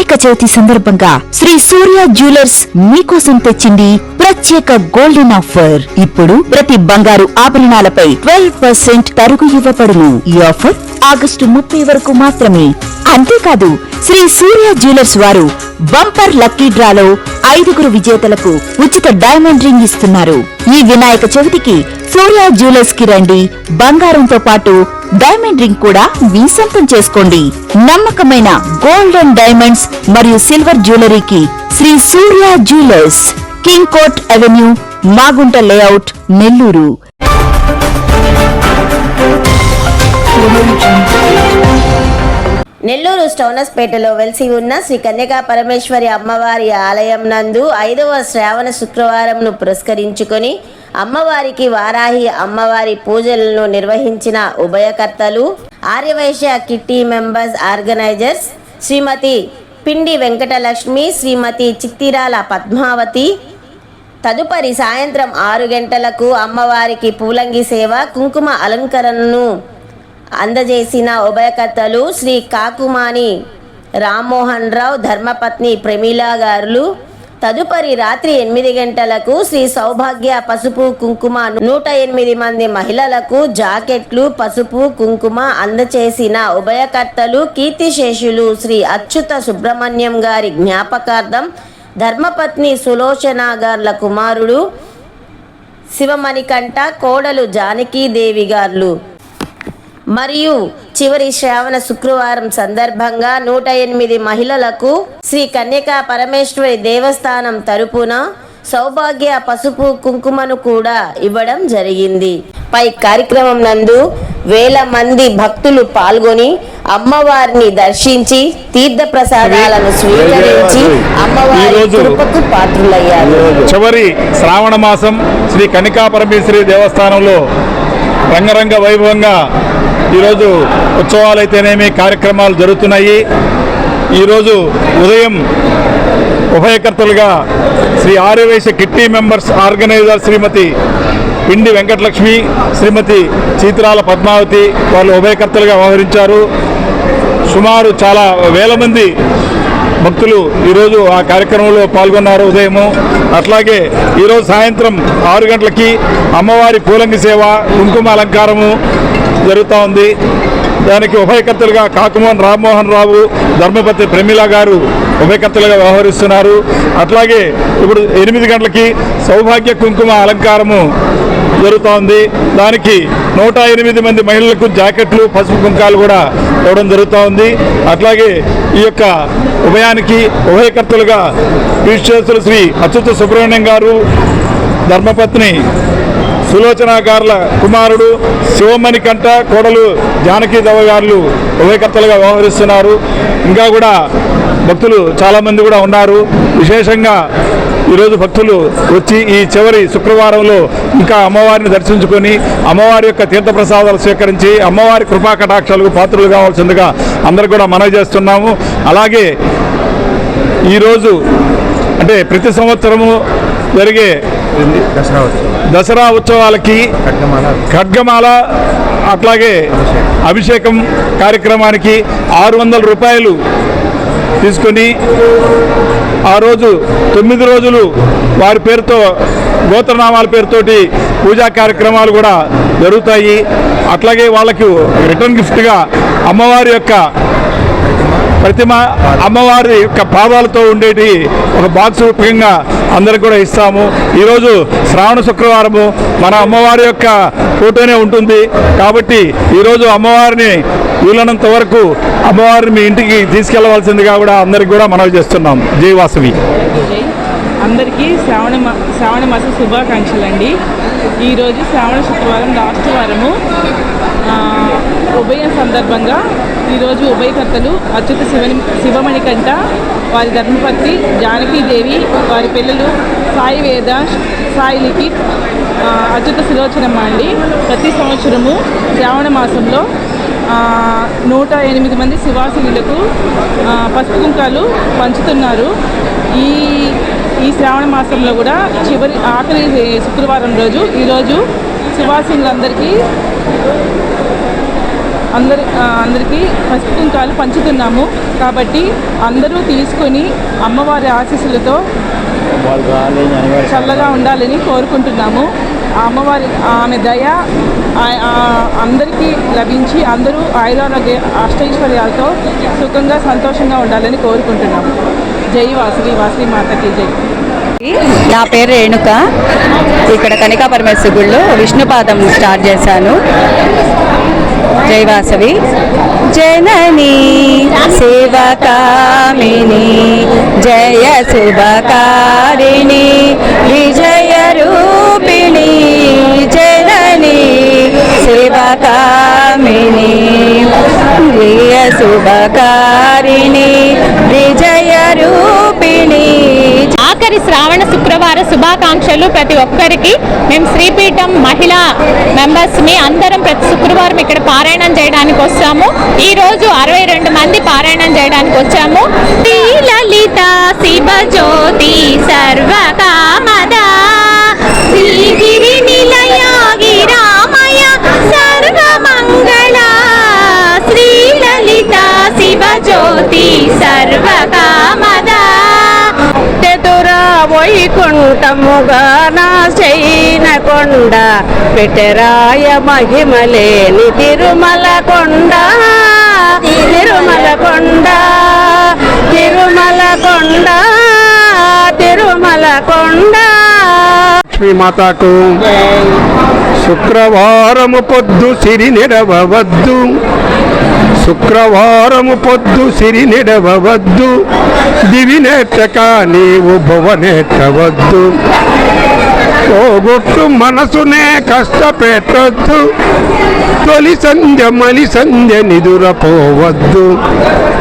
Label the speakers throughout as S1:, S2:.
S1: వినాయక చవితి సందర్భంగా శ్రీ సూర్య జ్యువెలర్స్ మీకోసం తెచ్చింది ప్రత్యేక గోల్డెన్ ఆఫర్ ఇప్పుడు ప్రతి బంగారు ఆభరణాలపై ట్వెల్వ్ పర్సెంట్ తరుగు ఇవ్వబడును. ఈ ఆఫర్ ఆగస్టు ముప్పై వరకు మాత్రమే. అంతేకాదు శ్రీ సూర్య జ్యువెలర్స్ వారు బంపర్ లక్కీ డ్రాలో ఐదుగురు విజేతలకు ఉచిత డైమండ్ రింగ్ ఇస్తున్నారు. ఈ వినాయక చవితికి సూర్య జ్యువెలర్స్కి రండి. బంగారంతో పాటు డైమండ్ రింగ్ కూడా మీ సొంతం చేసుకోండి. నమ్మకమైన గోల్డ్ అండ్ డైమండ్స్ మరియు silver జ్యువెలరీకి Shri Surya Jewellers King Kote Avenue Magunta Layout Nellore.
S2: Nellore స్టౌనస్పేటలో వెలిసి ఉన్న శ్రీ కన్యకా పరమేశ్వరి అమ్మవారి ఆలయం నందు ఐదవ శ్రావణ శుక్రవారంను పురస్కరించుకొని అమ్మవారికి వారాహి అమ్మవారి పూజలను నిర్వహించిన ఉభయకర్తలు Aryavysya kitty members organisers Shrimati Pindi Venkatalakshmi Shrimati చిత్తిరాల Padmavati. తదుపరి సాయంత్రం ఆరు గంటలకు అమ్మవారికి పూలంగి సేవ కుంకుమ అలంకరణను అందజేసిన ఉభయకర్తలు శ్రీ కాకుమాని రామ్మోహన్ రావు ధర్మపత్ని ప్రమీలా గారులు తదుపరి రాత్రి ఎనిమిది గంటలకు శ్రీ సౌభాగ్య పసుపు కుంకుమ నూట ఎనిమిది మంది మహిళలకు జాకెట్లు పసుపు కుంకుమ అందచేసిన ఉభయకర్తలు కీర్తిశేషులు శ్రీ అచ్యుత సుబ్రహ్మణ్యం గారి జ్ఞాపకార్థం ధర్మపత్ని సులోచన గార్ల కుమారుడు శివమణికంఠ కోడలు జానకీదేవి గార్లు మరియు చివరి శ్రావణ శుక్రవారం సందర్భంగా నూట ఎనిమిది మహిళలకు శ్రీ కన్యకా పరమేశ్వరి దేవస్థానం తరపున సౌభాగ్య పసుపు కుంకుమను కూడా ఇవ్వడం జరిగింది. పై కార్యక్రమం నందు వేల మంది భక్తులు పాల్గొని అమ్మవారిని దర్శించి తీర్థ ప్రసాదాలను స్వీకరించి అమ్మవారి కృపకు పాత్రులయ్యారు.
S3: చివరి శ్రావణ మాసం శ్రీ కనికా పరమేశ్వరి దేవస్థానంలో రంగరంగ వైభవంగా ఈరోజు ఉత్సవాలు అయితేనేమి కార్యక్రమాలు జరుగుతున్నాయి. ఈరోజు ఉదయం ఉభయకర్తలుగా Shri Aryavysya kitty members organiser Shrimati Pindi Venkatalakshmi Shrimati Chitirala Padmavati వాళ్ళు ఉభయకర్తలుగా వ్యవహరించారు. సుమారు చాలా వేల మంది భక్తులు ఈరోజు ఆ కార్యక్రమంలో పాల్గొన్నారు ఉదయము. అట్లాగే ఈరోజు సాయంత్రం ఆరు గంటలకి అమ్మవారి పూలంగి సేవ కుంకుమ అలంకారము జరుగుతూ ఉంది. దానికి ఉభయకర్తలుగా కాకుమోహన్ రామ్మోహన్ రావు ధర్మపతి ప్రమీల గారు ఉభయకర్తలుగా వ్యవహరిస్తున్నారు. అట్లాగే ఇప్పుడు ఎనిమిది గంటలకి సౌభాగ్య కుంకుమ అలంకారము జరుగుతోంది. దానికి నూట ఎనిమిది మంది మహిళలకు జాకెట్లు పసుపు కుంకాలు కూడా ఇవ్వడం జరుగుతూ ఉంది అట్లాగే ఈ యొక్క ఉభయానికి ఉభయకర్తలుగా విశ్వేశ్వర శ్రీ అచ్యుత సుబ్రహ్మణ్యం గారు ధర్మపత్ని సులోచన గారుల కుమారుడు శివమణి కంట కోడలు జానకీదేవ గారులు ఉభయకర్తలుగా వ్యవహరిస్తున్నారు. ఇంకా కూడా భక్తులు చాలామంది కూడా ఉన్నారు. విశేషంగా ఈరోజు భక్తులు వచ్చి ఈ చివరి శుక్రవారంలో ఇంకా అమ్మవారిని దర్శించుకొని అమ్మవారి యొక్క తీర్థప్రసాదాలు స్వీకరించి అమ్మవారి కృపా కటాక్షాలకు పాత్రలు కావాల్సిందిగా అందరు కూడా మనవి చేస్తున్నాము. అలాగే ఈరోజు అంటే ప్రతి సంవత్సరము జరిగే
S4: దసరా
S3: దసరా ఉత్సవాలకి
S4: ఖడ్గమాల.
S3: ఖడ్గమాల అట్లాగే అభిషేకం కార్యక్రమానికి ఆరు వందల రూపాయలు తీసుకొని ఆ రోజు తొమ్మిది రోజులు వారి పేరుతో గోత్రనామాల పేరుతోటి పూజా కార్యక్రమాలు కూడా జరుగుతాయి. అట్లాగే వాళ్ళకి రిటర్న్ గిఫ్ట్గా అమ్మవారి యొక్క ప్రతిమ అమ్మవారి యొక్క పాదాలతో ఉండేటి ఒక బాక్స్ రూపకంగా అందరికి కూడా ఇస్తాము. ఈరోజు శ్రావణ శుక్రవారము మన అమ్మవారి యొక్క ఫోటోనే ఉంటుంది. కాబట్టి ఈరోజు అమ్మవారిని వీలైనంత వరకు అమ్మవారిని మీ ఇంటికి తీసుకెళ్ళవలసిందిగా కూడా అందరికి కూడా మనవి చేస్తున్నాం. జై వాసవి.
S5: అందరికీ శ్రావణ మా శ్రావణ మాస శుభాకాంక్షలు అండి. ఈరోజు శ్రావణ శుక్రవారం లాస్ట్ వారము. ఉభయం సందర్భంగా ఈరోజు ఉభయకర్తలు అచ్యుత శివని శివమణికంట వారి ధర్మపత్ని జానకీదేవి వారి పిల్లలు సాయి వేద సాయి లిఖిత్ అచ్యుత సులోచనమ్మ అండి. ప్రతి సంవత్సరము శ్రావణ మాసంలో నూట ఎనిమిది మంది శివాసినులకు పసుపు కుంకాలు పంచుతున్నారు. ఈ ఈ శ్రావణ మాసంలో కూడా చివరి ఆఖరి శుక్రవారం రోజు ఈరోజు శివాసినులందరికీ అందరి అందరికీ పసుపు కుంకాలు పంచుతున్నాము. కాబట్టి అందరూ తీసుకొని అమ్మవారి ఆశీస్సులతో చల్లగా ఉండాలని కోరుకుంటున్నాము. ఆ అమ్మవారి ఆమె దయ అందరికీ లభించి అందరూ ఆయురారోగ్య అష్టైశ్వర్యాలతో సుఖంగా సంతోషంగా ఉండాలని కోరుకుంటున్నాము. జై వాసవి వాసవి మాతకి జై.
S4: నా పేరు రేణుక. ఇక్కడ కనికా పరమేశ్వర గుడిలో విష్ణుపాదం స్టార్ట్ చేశాను. జై వాసవి. జనని సేవకామిని జయ శివకారిణి విజయ రూపిణి జనని సేవకామిని జయ శుభకారిణి విజయ రూపిణి
S6: ఆఖరి శ్రావణ శుక్రవార శుభాకాంక్షలు ప్రతి ఒక్కరికి. మేము శ్రీపీఠం మహిళా మెంబర్స్ని అందరం ప్రతి శుక్రవారం ఇక్కడ పారాయణం చేయడానికి వచ్చాము. ఈ రోజు అరవై రెండు మంది పారాయణం చేయడానికి వచ్చాము. శ్రీ లలిత శివ జ్యోతి సర్వకామద. శ్రీగిరి నిలయ గిరామయ సర్వమంగళ. శ్రీ లలిత శివ జ్యోతి
S4: తెతురా వైకుంఠముగా నా చైన కొండ పెట్టరాయ మహిమలేని తిరుమల కొండ తిరుమల కొండ తిరుమల కొండ తిరుమల కొండ
S7: లక్ష్మీ మాతాకు శుక్రవారము పొద్దు సిరి నిడవద్దు శుక్రవారము పొద్దు సిరి నిడవవద్దు. దివినేట్టక నీవు భువనేట్టవద్దు పోగొట్టు మనసునే కష్టపెట్టొద్దు. తొలి సంధ్య మలి సంధ్య నిదురపోవద్దు.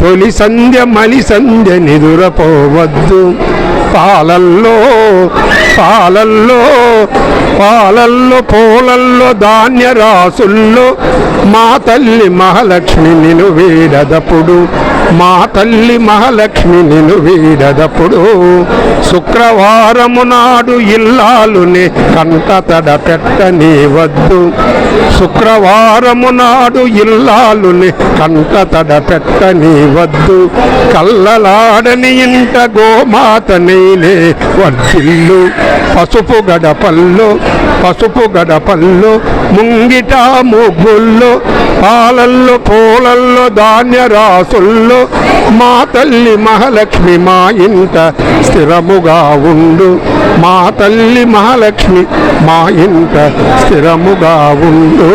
S7: తొలి సంధ్య మలి సంధ్య నిదురపోవద్దు. పాలల్లో పాలల్లో పాలల్లో పూలల్లో ధాన్య రాసుల్లో మా తల్లి మహాలక్ష్మి నిలువేడదప్పుడు మా తల్లి మహాలక్ష్మి నిను వీడదప్పుడు. శుక్రవారము నాడు ఇల్లాలుని కంట తడ పెట్టని వద్దు. శుక్రవారము నాడు ఇల్లాలుని కంట తడ పెట్టని వద్దు. కళ్ళలాడని ఇంట గోమాతనైనే వడ్డిల్లు పసుపు గడపల్లో పసుపు గడపల్లో ముంగిట ముగ్గుల్లో పాలల్లో పూలల్లో ధాన్య రాసుల్లో మా తల్లి మహాలక్ష్మి మా ఇంట స్థిరముగా ఉండు. మా తల్లి మహాలక్ష్మి మా ఇంట స్థిరముగా ఉండు.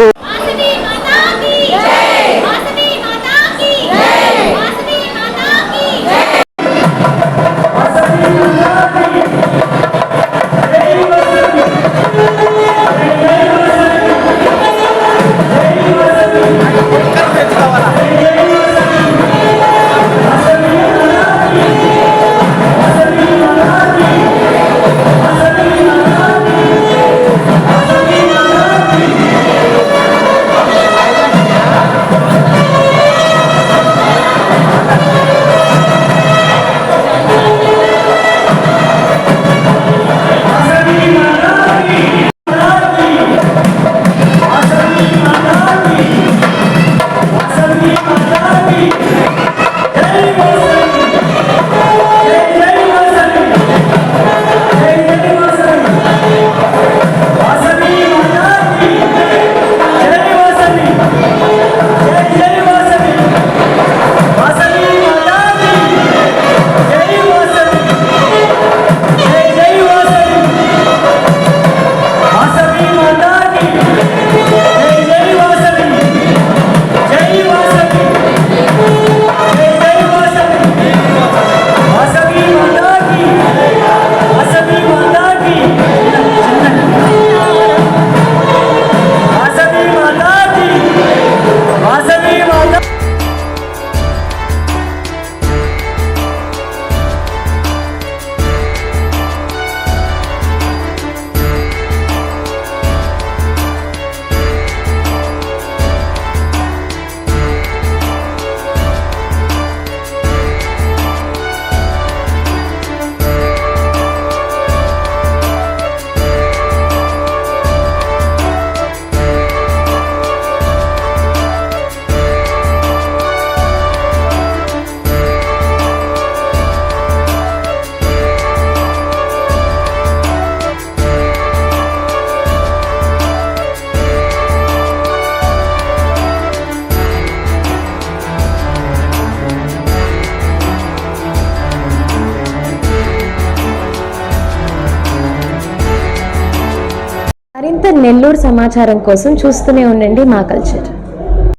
S8: నెల్లూరు సమాచారం కోసం చూస్తూనే ఉండండి మా కల్చర్.